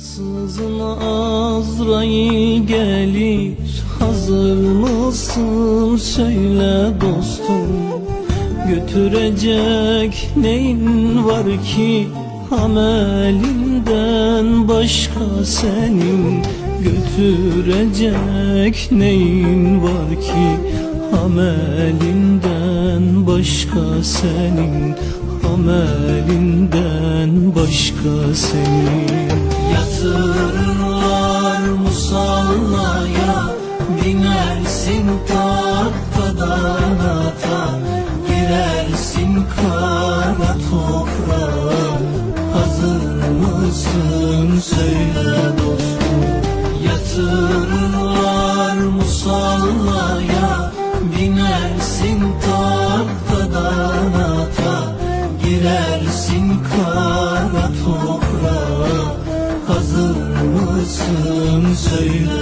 Ansızın Azrail gelir. Hazır mısın? Söyle dostum. Götürecek neyin var ki? Amelinden başka senin. Götürecek neyin var ki? Amelinden başka senin. Amelinden başka senin toprağa Hazır mısın? Söyle musallaya. Binersin tahtadan ata. Girersin kara toprağa. Hazır mısın? Söyle